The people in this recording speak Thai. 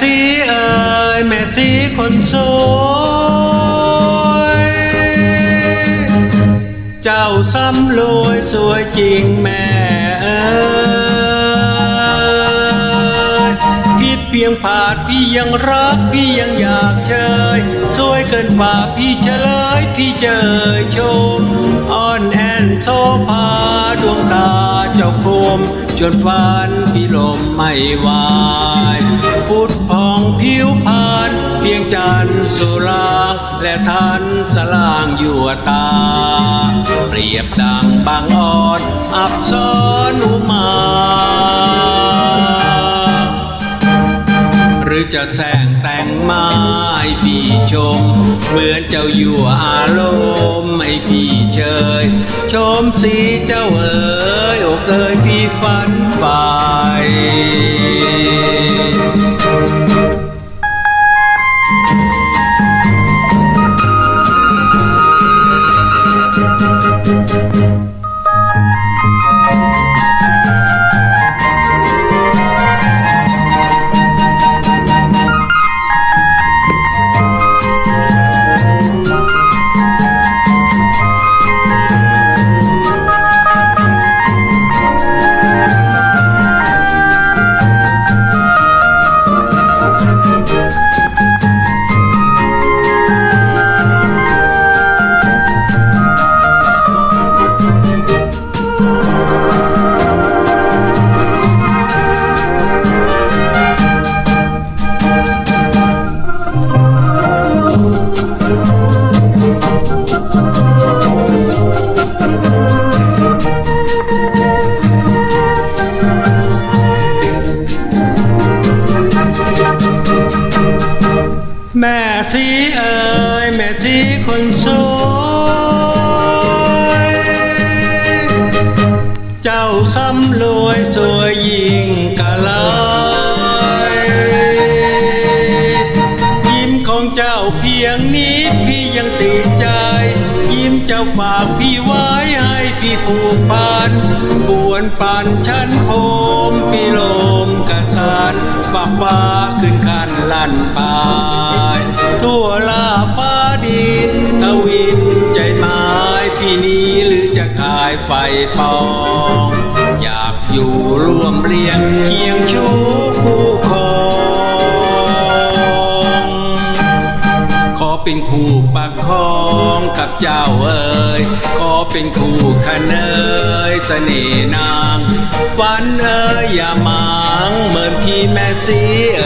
ซีเอ่ยแม่ซีคนสวย เจ้าซ้ำรวยสวยจริงแม่เอ้ยผิดเพียงผาดพี่ยังรักพี่ยังอยากเชยสวยเกินฝ่าพี่เฉลยพี่เจอชมอ่อนแอนโซภาดวงตา เจ้าคมจนฟานพี่ลมไม่วายพุทธพองผิวพานเพียงจันสุราและทันสลางอยู่ตา เปรียบดังบางอ่อน อับซ้อนอุมา จะแสงแต่งไม้พี่ชม เหมือนเจ้าอยู่อารมณ์ไม่พี่เชย ชมสีเจ้าเอ๋ยอกเอ๋ยพี่ฝันไป แม่สีเอ๋ยแม่สีคนสวยเจ้าซ้ำรวยสวยยิ่งกะลายยิ้มของเจ้าเพียงนี้พี่ยังติดใจ ยิ้มเจ้าฝากพี่ไว้ให้พี่ผูกพันบวนปันชั้นโคมพี่ลมกระสานฝากฟ้ ลั่นปายทั่วลาฟ้าดินทวินใจไม้พี่นี้หรือจะขายไฟปอง อยากอยู่ร่วมเรียงเคียงชูคู่ครองขอเป็นคู่ประคองกับเจ้าเอ๋ยขอเป็นคู่คะเนยเสน่ห์นางฝันเอ๋ยอย่าหมางเหมือนพี่แม่สีเอ๋